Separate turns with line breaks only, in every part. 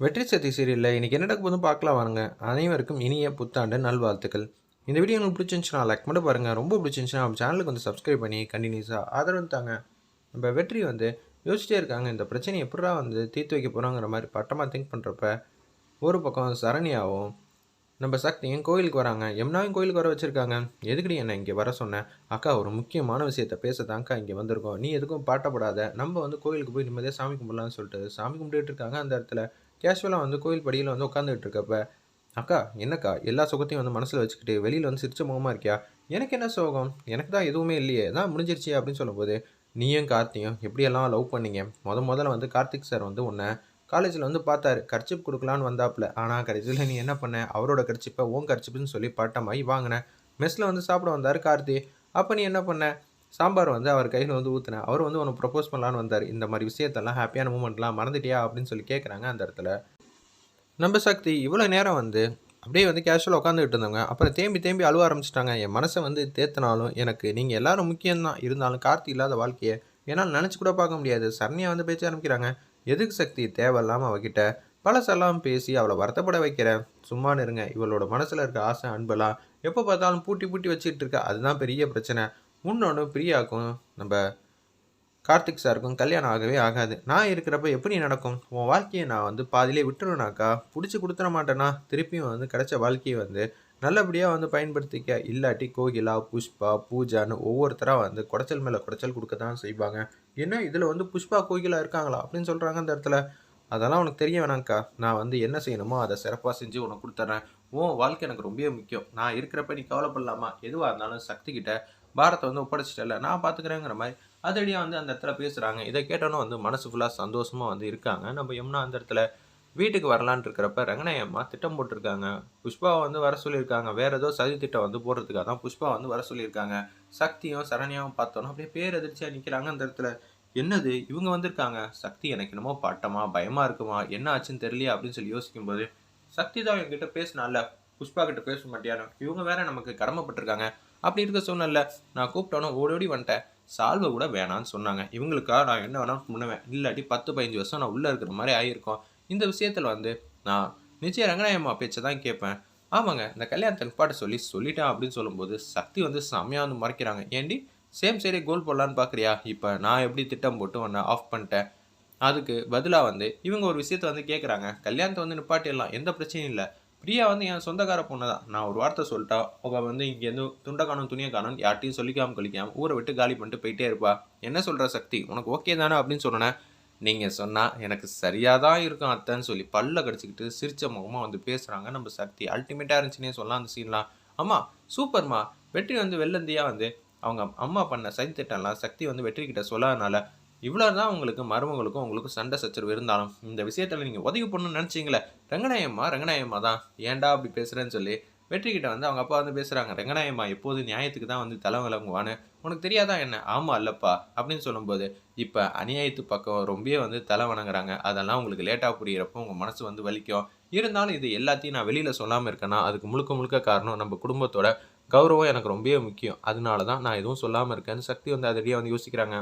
வெற்றி சக்தி சீரியலில் இன்றைக்கி என்ன நடக்க போதும் பார்க்கலாம் வாருங்க. அனைவருக்கும் இனிய புத்தாண்டு நல்வாழ்த்துக்கள். இந்த வீடியோ உங்களுக்கு பிடிச்சிருந்துச்சுன்னா லைக் மட்டும் பாருங்கள் ரொம்ப பிடிச்சிருந்துச்சுன்னா நம்ம சேனலுக்கு வந்து சப்ஸ்கிரைப் பண்ணி கண்டினியூஸாக ஆதரவு தாங்க. நம்ம வெற்றி வந்து யோசிச்சிட்டே இருக்காங்க. இந்த பிரச்சனையை எப்படா வந்து தீர்த்து வைக்க போகிறோங்கிற மாதிரி பட்டமாக திங்க் பண்ணுறப்ப ஒரு பக்கம் சரணியாகவும் நம்ம சக்தியும் கோயிலுக்கு வராங்க. எம்னாவும் கோயிலுக்கு வர வச்சுருக்காங்க. எதுக்குடி என்னை இங்கே வர சொன்னேன் அக்கா ஒரு முக்கியமான விஷயத்த பேசதாங்க்கா இங்கே வந்திருக்கோம். நீ எதுக்கும் பாட்டப்படாத. நம்ம வந்து கோயிலுக்கு போய் நிம்மதியாக சாமி கும்பிடலாம்னு சொல்லிட்டு சாமி கும்பிட்டுட்டு இருக்காங்க அந்த இடத்துல. கேஷுவலாக வந்து கோயில் படியில் வந்து உட்காந்துட்டு இருக்கப்ப அக்கா என்னக்கா? எல்லா சுகத்தையும் வந்து மனசில் வச்சுக்கிட்டு வெளியில் வந்து சிரிச்ச முகமாக இருக்கியா? எனக்கு என்ன சோகம்? எனக்கு தான் எதுவுமே இல்லையே. தான் முடிஞ்சிருச்சு அப்படின்னு சொல்லும்போது நீயும் கார்த்தியும் எப்படியெல்லாம் லவ் பண்ணீங்க? முத முதல்ல வந்து கார்த்திக் சார் வந்து உன்னை காலேஜில் வந்து பார்த்தாரு கர்ச்சிப் கொடுக்கலான்னு வந்தாப்புல. ஆனால் கடைசியில் நீ என்ன பண்ண? அவரோட கர்ச்சிப்பை ஓன் கர்ச்சிப்புன்னு சொல்லி பட்டமாகி வாங்கினேன் மெஸ்ஸில் வந்து சாப்பிட வந்தார் கார்த்தி. அப்போ நீ என்ன பண்ண? சாம்பார் வந்து அவர் கையில் வந்து ஊற்றுனேன் அவர் வந்து உனக்கு ப்ரப்போஸ் பண்ணலான்னு வந்தார். இந்த மாதிரி விஷயத்தெல்லாம் ஹாப்பியான மூமெண்ட்லாம் மறந்துட்டியா? அப்படின்னு சொல்லி கேட்குறாங்க அந்த இடத்துல. நம்ம சக்தி இவ்வளோ நேரம் வந்து அப்படியே வந்து கேஷுவலாக உட்காந்துக்கிட்டு இருந்தவங்க அப்புறம் தேம்பி தேம்பி அழுவ ஆரம்பிச்சிட்டாங்க. என் மனசை வந்து தேத்தினாலும் எனக்கு நீங்கள் எல்லாரும் முக்கியம்தான். இருந்தாலும் கார்த்தி இல்லாத வாழ்க்கையை என்னால் நினச்சி கூட பார்க்க முடியாது. சரணியாக வந்து பேச்ச ஆரம்பிக்கிறாங்க. எதுக்கு சக்தி தேவையில்லாமல் அவகிட்ட பழசெல்லாம் பேசி அவளை வருத்தப்பட வைக்கிறேன்? சும்மா இருங்க இவளோட மனசில் இருக்க ஆசை அன்பெல்லாம் எப்போ பார்த்தாலும் பூட்டி பூட்டி வச்சுட்டு இருக்கா? அதுதான் பெரிய பிரச்சனை. முன்னொன்று பிரியாக்கும் நம்ம கார்த்திக் சாருக்கும் கல்யாணம் ஆகவே ஆகாது. நான் இருக்கிறப்ப எப்படி நடக்கும்? உன் வாழ்க்கையை நான் வந்து பாதியிலே விட்டுருவேனாக்கா? பிடிச்சி கொடுத்துட மாட்டேனா? திருப்பியும் வந்து கிடைச்ச வாழ்க்கையை வந்து நல்லபடியாக வந்து பயன்படுத்திக்க இல்லாட்டி கோகிலா புஷ்பா பூஜான்னு ஒவ்வொருத்தராக வந்து குடைச்சல் மேலே குடைச்சல் கொடுக்க தான் செய்வாங்க. என்ன இதில் வந்து புஷ்பா கோகிலா இருக்காங்களா அப்படின்னு சொல்கிறாங்க அந்த இடத்துல. அதெல்லாம் உனக்கு தெரிய வேணாங்க்கா நான் வந்து என்ன செய்யணுமோ அதை சிறப்பாக செஞ்சு உனக்கு கொடுத்துட்றேன் உன் வாழ்க்கை எனக்கு ரொம்ப முக்கியம். நான் இருக்கிறப்ப நீ கவலைப்படலாமா? எதுவாக இருந்தாலும் சக்தி கிட்ட பாரத்தை வந்து ஒப்படைச்சிட்டல நான் பார்த்துக்கிறேங்கிற மாதிரி அதடியாக வந்து அந்த இடத்துல பேசுகிறாங்க இதை கேட்டோன்னே வந்து மனசு ஃபுல்லாக சந்தோஷமாக வந்து இருக்காங்க. நம்ம எம்னா அந்த இடத்துல வீட்டுக்கு வரலான் இருக்கிறப்ப ரங்கநாயம்மா திட்டம் போட்டிருக்காங்க. புஷ்பாவை வந்து வர சொல்லியிருக்காங்க. வேற ஏதோ சதி திட்டம் வந்து போடுறதுக்காக தான் புஷ்பா வந்து வர சொல்லியிருக்காங்க. சக்தியும் சரண்யாவும் பார்த்தோன்னா அப்படியே பேர் எதிர்ச்சியாக நிற்கிறாங்க அந்த இடத்துல. என்னது? இவங்க வந்திருக்காங்க. சக்தி எனக்கு என்னமோ பாட்டமா பயமா இருக்குமா? என்ன ஆச்சுன்னு தெரியலையா? அப்படின்னு சொல்லி யோசிக்கும்போது சக்தி தான் என்கிட்ட பேசினால புஷ்பா கிட்ட பேச மாட்டியானோ இவங்க வேற நமக்கு கடமைப்பட்டிருக்காங்க. அப்படி இருக்க சூழ்நிலை நான் கூப்பிட்டோன்னே ஓடி ஓடி வந்துட்டேன். சால்வை கூட வேணான்னு சொன்னாங்க. இவங்களுக்கா? நான் என்ன வேணாலும் பண்ணுவேன். இல்லாட்டி பத்து பதினஞ்சு வருஷம் நான் உள்ளே இருக்கிற மாதிரி ஆகியிருக்கோம் இந்த விஷயத்தில் வந்து நான் நிச்சயம் ரங்கநாயம்மா பேச்சை தான் கேட்பேன். ஆமாங்க இந்த கல்யாணத்தை நிப்பாட்ட சொல்லி சொல்லிட்டேன் அப்படின்னு சொல்லும்போது சக்தி வந்து செம்மையாக வந்து மறைக்கிறாங்க. ஏண்டி சேம் சைடே கோல் போடலான்னு பார்க்குறியா இப்போ நான் எப்படி திட்டம் போட்டு ஒன்று ஆஃப் பண்ணிட்டேன்? அதுக்கு பதிலாக வந்து இவங்க ஒரு விஷயத்த வந்து கேட்குறாங்க கல்யாணத்தை வந்து நிப்பாட்டிடலாம் எந்த பிரச்சனையும் இல்லை. பிரியா வந்து என் சொந்தக்கார பொண்ணு தான். நான் ஒரு வார்த்தை சொல்லிட்டா அவள் வந்து இங்கேருந்து துண்டை காணும் துணியை காணும் யார்ட்டையும் சொல்லிக்காமல் கழிக்காமல் ஊரை விட்டு காலி பண்ணிட்டு போயிட்டே இருப்பா. என்ன சொல்கிற சக்தி? உனக்கு ஓகே தானே அப்படின்னு சொன்னேன். நீங்கள் சொன்னால் எனக்கு சரியாக தான் இருக்கும் அத்தைன்னு சொல்லி பல்ல கடிச்சிக்கிட்டு சிரிச்ச முகமாக வந்து பேசுகிறாங்க நம்ம சக்தி அல்டிமேட்டாக இருந்துச்சுன்னே சொல்லலாம் அந்த சீன்லாம் அம்மா சூப்பர்மா. வெற்றி வந்து வெள்ளந்தியாக வந்து அவங்க அம்மா பண்ண சதி திட்டம்லாம் சக்தி வந்து வெற்றி கிட்ட சொல்லாதனால இவ்வளோ தான் உங்களுக்கு மருமகளுக்கும் உங்களுக்கும் சண்டை சச்சரவு இருந்தாலும் இந்த விஷயத்தில் நீங்கள் உதவி பண்ணணும்னு நினச்சிங்களே. ரங்கநாயம்மா ரங்கநாயம்மா தான் ஏன்டா அப்படி பேசுகிறேன்னு சொல்லி வெற்றிகிட்ட வந்து அவங்க அப்பா வந்து பேசுகிறாங்க ரெங்கநாயம்மா எப்போது நியாயத்துக்கு தான் வந்து தலை விளங்குவான்னு? உனக்கு தெரியாதா என்ன? ஆமாம் அல்லப்பா. அப்படின்னு சொல்லும்போது இப்போ அநியாயத்து பக்கம் ரொம்பவே வந்து தலை வணங்குறாங்க. அதெல்லாம் உங்களுக்கு லேட்டாக புரியிறப்போ உங்கள் மனசு வந்து வலிக்கும். இருந்தாலும் இது எல்லாத்தையும் நான் வெளியில் சொல்லாமல் இருக்கேன்னா அதுக்கு முழுக்க முழுக்க காரணம் நம்ம குடும்பத்தோட கௌரவம் எனக்கு ரொம்பவே முக்கியம். அதனால தான் நான் எதுவும் சொல்லாமல் இருக்கேன்னு சக்தி வந்து அதடியாக வந்து யோசிக்கிறாங்க.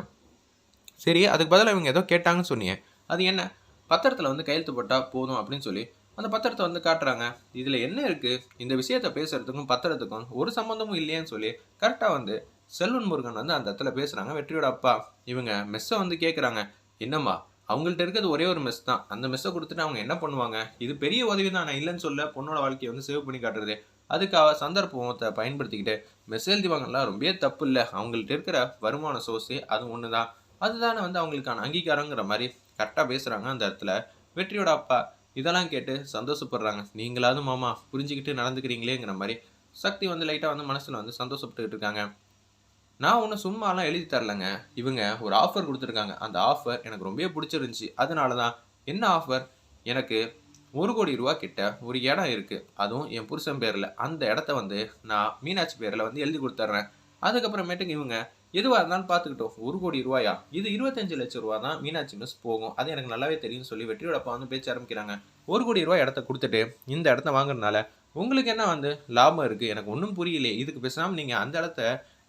சரி அதுக்கு பதிலாக இவங்க ஏதோ கேட்டாங்கன்னு சொன்னீங்க. அது என்ன? பத்திரத்தில் வந்து கையெழுத்து போட்டால் போதும் அப்படின்னு சொல்லி அந்த பத்திரத்தை வந்து காட்டுறாங்க. இதில் என்ன இருக்குது இந்த விஷயத்த பேசுகிறதுக்கும் பத்திரத்துக்கும் ஒரு சம்மந்தமும் இல்லையேன்னு சொல்லி கரெக்டாக வந்து செல்வன் முருகன் வந்து அந்த இடத்துல பேசுகிறாங்க வெற்றியோட அப்பா. இவங்க மெஸ்ஸை வந்து கேட்குறாங்க என்னம்மா? அவங்கள்ட்ட இருக்கிறது ஒரே ஒரு மெஸ் தான். அந்த மெஸ்ஸை கொடுத்துட்டு அவங்க என்ன பண்ணுவாங்க? இது பெரிய உதவி தான். நான் இல்லைன்னு சொல்ல பொண்ணோட வாழ்க்கையை வந்து சேவ் பண்ணி காட்டுறது. அதுக்காக சந்தர்ப்பத்தை பயன்படுத்திக்கிட்டு மெஸ் எழுதிவாங்கலாம் ரொம்பவே தப்பு இல்லை. அவங்கள்ட்ட இருக்கிற வருமான சோர்ஸே அது ஒன்று தான் அதுதானே வந்து அவங்களுக்கான அங்கீகாரங்கிற மாதிரி கரெக்டாக பேசுகிறாங்க அந்த இடத்துல. வெற்றியோட அப்பா. இதெல்லாம் கேட்டு சந்தோஷப்படுறாங்க. நீங்களாவது மாமா புரிஞ்சுக்கிட்டு நடந்துக்கிறீங்களேங்கிற மாதிரி சக்தி வந்து லைட்டாக வந்து மனசில் வந்து சந்தோஷப்பட்டுக்கிட்டு இருக்காங்க. நான் ஒன்றும் சும்மாலாம் எழுதி தரலங்க. இவங்க ஒரு ஆஃபர் கொடுத்துருக்காங்க. அந்த ஆஃபர் எனக்கு ரொம்பவே பிடிச்சிருந்துச்சி. அதனால தான் என்ன ஆஃபர் எனக்கு ஒரு கோடி ரூபா கிட்ட ஒரு இடம் இருக்குது அதுவும் என் புருஷன் பேரில். அந்த இடத்த வந்து நான் மீனாட்சி பேரில் வந்து எழுதி கொடுத்துட்றேன். அதுக்கப்புறமேட்டுக்கு இவங்க எதுவாக இருந்தாலும் பார்த்துக்கிட்டோம். ஒரு கோடி ரூபாயா? இது இருபத்தஞ்சு லட்சம் ரூபா தான் மீனாட்சி மிஸ் போகும். அது எனக்கு நல்லாவே தெரியும்னு சொல்லி வெற்றியோட அப்பா வந்து பேச்ச ஆரம்பிக்கிறாங்க. ஒரு கோடி ரூபாய் இடத்த கொடுத்துட்டு இந்த இடத்த வாங்குறதுனால உங்களுக்கு என்ன வந்து லாபம் இருக்குது எனக்கு ஒன்றும் புரியலையே. இதுக்கு பேசாமல் நீங்கள் அந்த இடத்த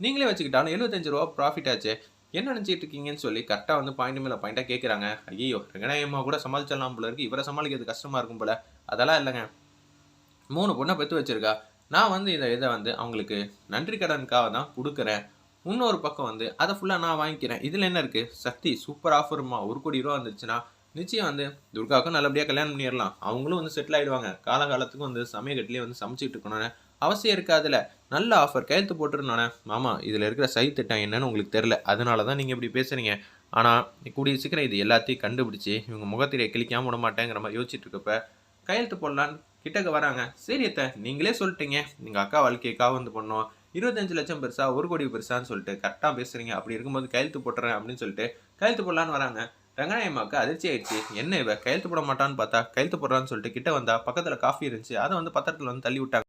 நீங்களே வச்சுக்கிட்டாலும் எழுபத்தஞ்சு ரூபா ப்ராஃபிட் ஆச்சு. என்ன நினச்சிட்டு இருக்கீங்கன்னு சொல்லி கரெக்டாக வந்து பாயிண்ட் மேலே பாயிண்ட்டாக கேட்குறாங்க ஐயோ ரெங்கநாயகம்மா கூட சமாளிச்சிடலாம் போல இருக்குது இவரை சமாளிக்கிறது கஷ்டமாக இருக்கும் போல. அதெல்லாம் இல்லைங்க. மூணு பொண்ணை பெற்று வச்சுருக்கா. நான் வந்து இதை இதை வந்து அவங்களுக்கு நன்றி கடனுக்காக தான் கொடுக்குறேன். இன்னொரு பக்கம் வந்து அதை ஃபுல்லாக நான் வாங்கிக்கிறேன். இதில் என்ன இருக்குது சக்தி சூப்பர் ஆஃபர்மா ஒரு கோடி ரூபா வந்துருச்சுன்னா நிச்சயம் வந்து துர்காவுக்கும் நல்லபடியாக கல்யாணம் பண்ணிடலாம். அவங்களும் வந்து செட்டில் ஆகிடுவாங்க காலகாலத்துக்கும் வந்து சமயக்கட்டிலே வந்து சமைச்சிட்டு இருக்கணும்னு அவசியம் இருக்காதுல நல்ல ஆஃபர் கையெழுத்து போட்டுருந்தோன்னே மாமா இதில் இருக்கிற சை திட்டம் என்னன்னு உங்களுக்கு தெரில அதனால தான் நீங்கள் இப்படி பேசுகிறீங்க ஆனால் கூடிய சீக்கிரம் இது எல்லாத்தையும் கண்டுபிடிச்சி இவங்க முகத்திலே கிளிக்காமல் விட மாட்டேங்கிற மாதிரி யோசிச்சுட்டு இருக்கப்ப கையெழுத்து போடலான்னு கிட்டக்க வராங்க. சரி அத்தை நீங்களே சொல்லிட்டீங்க. நீங்கள் அக்கா வாழ்க்கைக்காக வந்து பண்ணோம். இருபத்தஞ்சு லட்சம் பெருசா ஒரு கோடி பெருசான்னு சொல்லிட்டு கரெக்டாக பேசுறீங்க. அப்படி இருக்கும்போது கையெழுத்து போட்டுறேன் அப்படின்னு சொல்லிட்டு கையெழுத்து போடலான்னு வராங்க. ரங்கநாயம்மாவுக்கு அதிர்ச்சி ஆயிடுச்சு. என்ன இவ? கையெழுத்து போட மாட்டான்னு பார்த்தா கையெழுத்து போடுறான்னு சொல்லிட்டு கிட்ட வந்தா பக்கத்தில் காஃபி இருந்துச்சு. அதை வந்து பத்திரத்தில் வந்து தள்ளி விட்டாங்க.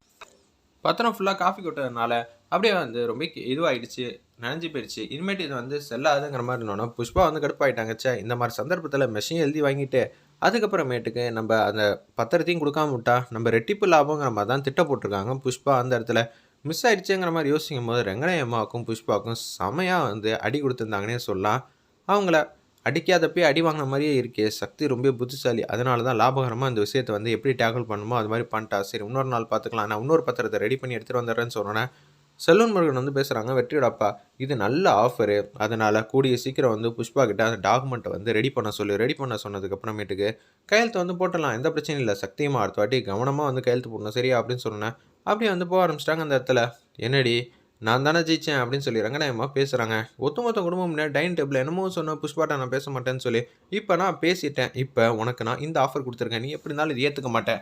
பத்திரம் ஃபுல்லாக காஃபி கொட்டதுனால அப்படியே வந்து ரொம்ப கி- இதுவாயிடுச்சு. நனைஞ்சு போயிடுச்சு. இனிமேட்டு இது வந்து செல்லாதுங்கிற மாதிரி இருந்தோன்னா புஷ்பா வந்து கடுப்பாயிட்டாங்க. சே இந்த மாதிரி சந்தர்ப்பத்தில் மெஷின் எழுதி வாங்கிட்டு அதுக்கப்புறமேட்டுக்கு நம்ம அந்த பத்திரத்தையும் கொடுக்காம விட்டா நம்ம ரெட்டிப்பு லாபங்கிற மாதிரி தான் திட்ட போட்டிருக்காங்க புஷ்பா அந்த இடத்துல. மிஸ் ஆயிடுச்சுங்கிற மாதிரி யோசிக்கும் போது ரெங்கனை அம்மாவுக்கும் புஷ்பாவுக்கும் செமையாக வந்து அடி கொடுத்துருந்தாங்கன்னே சொல்லலாம். அவங்கள அடிக்காதப்பே அடி வாங்கின மாதிரியே இருக்கே. சக்தி ரொம்ப புத்திசாலி. அதனால தான் லாபகரமாக அந்த விஷயத்தை வந்து எப்படி டேக்கிள் பண்ணுமோ அது மாதிரி பண்ணிட்டா. சரி இன்னொரு நாள் பார்த்துக்கலாம். நான் இன்னொரு பத்திரத்தை ரெடி பண்ணி எடுத்துகிட்டு வந்துடுறேன்னு சொன்னேன் செல்வன் முருகன் வந்து பேசுகிறாங்க வெற்றியோடப்பா இது நல்ல ஆஃபரு அதனால் கூடிய சீக்கிரம் வந்து புஷ்பா கிட்ட அந்த டாக்குமெண்ட்டை வந்து ரெடி பண்ண சொல்லி. ரெடி பண்ண சொன்னதுக்கப்புறமேட்டுக்கு கையெழுத்து வந்து போட்டலாம் எந்த பிரச்சனையும் இல்லை. சக்தியமாக அடுத்த வாட்டி கவனமாக வந்து கையெழுத்து போடணும். சரியா? அப்படின்னு சொன்னேன் அப்படியே வந்து போக ஆரம்பிச்சிட்டாங்க அந்த இடத்துல. என்னடி நான் தானே ஜெயிச்சேன் அப்படின்னு சொல்லி ரங்கநாயகமாக பேசுகிறாங்க ஒட்டுமொத்த குடும்பம் முன்னாடி டைனிங் டேபிள் என்னமோ சொன்ன புஷ்பாட்டை நான் பேச மாட்டேன்னு சொல்லி இப்போ நான் பேசிட்டேன். இப்போ உனக்கு நான் இந்த ஆஃபர் கொடுத்துருக்கேன். நீ எப்படி இருந்தாலும் இது ஏற்றுக்க மாட்டேன்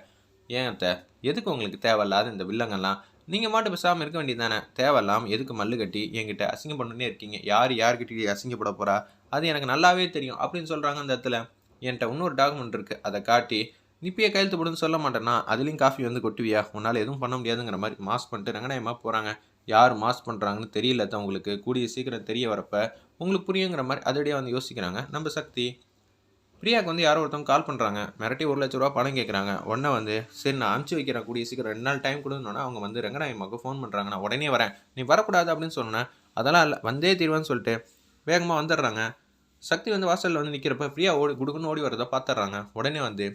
ஏன் அத்தை? எதுக்கு உங்களுக்கு தேவையில்லாத இந்த வில்லங்கள்லாம்? நீங்கள் மாட்டு பேசாமல் இருக்க வேண்டியது தானே தேவையில்லாமல் எதுக்கு மல்லு கட்டி என்கிட்ட அசிங்கம் பண்ணுன்னே இருக்கீங்க? யார் யார்கிட்ட அசிங்கப்பட போகிறா அது எனக்கு நல்லாவே தெரியும். அப்படின்னு சொல்கிறாங்க அந்த இடத்துல. என்கிட்ட இன்னொரு டாக்குமெண்ட் இருக்குது அதை காட்டி நிப்பியை கையெழுத்து போடுன்னு சொல்ல மாட்டேன்னா அதுலேயும் காஃபி வந்து கொட்டுவியா? உன்னால் எதுவும் பண்ண முடியாதுங்கிற மாதிரி மாஸ் பண்ணிட்டு ரங்கநாயமாக போகிறாங்க யார் மாஸ் பண்ணுறாங்கன்னு தெரியல தான் உங்களுக்கு. கூடிய சீக்கிரம் தெரிய வரப்ப உங்களுக்கு புரியுங்கிற மாதிரி அதடியாக வந்து யோசிக்கிறாங்க. நம்ம சக்தி பிரியாவுக்கு வந்து யாரோ ஒருத்தவங்க கால் பண்ணுறாங்க மிரட்டி ஒரு லட்ச ரூபா பணம் கேட்குறாங்க உடனே வந்து சரி நான் அனுப்பிச்சி வைக்கிறேன். கூடிய சீக்கிரம் ரெண்டு நாள் டைம் கொடுன்னா அவங்க வந்து ரங்கநாயகமாக்கு ஃபோன் பண்ணுறாங்க நான் உடனே வரேன். நீ வரக்கூடாது அப்படின்னு சொன்னேன் அதெல்லாம் இல்லை. வந்தே தீர்வான்னு சொல்லிட்டு வேகமாக வந்துடுறாங்க. சக்தி வந்து வாசலில் வந்து நிற்கிறப்ப ஃப்ரீயாக ஓடி கொடுக்குன்னு ஓடி வரதை பார்த்துட்றாங்க. உடனே வந்து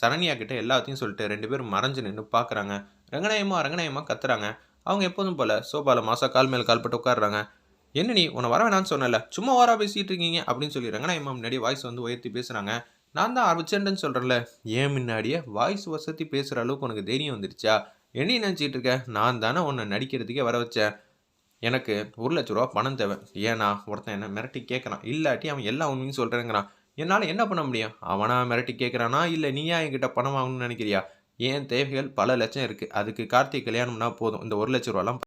சரண்யா கிட்ட எல்லாத்தையும் சொல்லிட்டு ரெண்டு பேரும் மறைஞ்சு நின்று பார்க்குறாங்க ரங்கநாயகமா ரங்கநாயமா கத்துறாங்க. அவங்க எப்போதும் போல சோபாவில் மாசா கால் மேல் கால் போட்டு உட்காடுறாங்க என்ன நீ உன்னை வர வேணாம்னு சொன்னல சும்மா வாரா பேசிட்டு இருக்கீங்க? அப்படின்னு சொல்லி ரங்கநாயகமா முன்னாடி வாய்ஸ் வந்து உயர்த்தி பேசுறாங்க. நான் தான் ஆரம்பிச்சேன்னு சொல்கிறேன்ல ஏன் முன்னாடியே வாய்ஸ் வசதி பேசுகிற அளவுக்கு உனக்கு தைரியம் வந்துருச்சா? என்ன நினச்சிட்டு இருக்க? நான் தானே உன்னை நடிக்கிறதுக்கே வர வச்சேன். எனக்கு ஒரு லட்ச ரூபா பணம் தேவை. ஏன்னா ஒருத்தன் என்ன மிரட்டி கேட்குறான். இல்லாட்டி அவன் எல்லா உண்மையும் சொல்கிறேங்கிறான் என்னால் என்ன பண்ண முடியும்? அவனா மிரட்டி கேட்குறானா இல்லை நீயா என்கிட்ட பணம் வாங்கணும்னு நினைக்கிறியா? என் தேவைகள் பல லட்சம் இருக்குது அதுக்கு கார்த்திக் கல்யாணம்னா போதும். இந்த ஒரு லட்ச ரூபாலாம்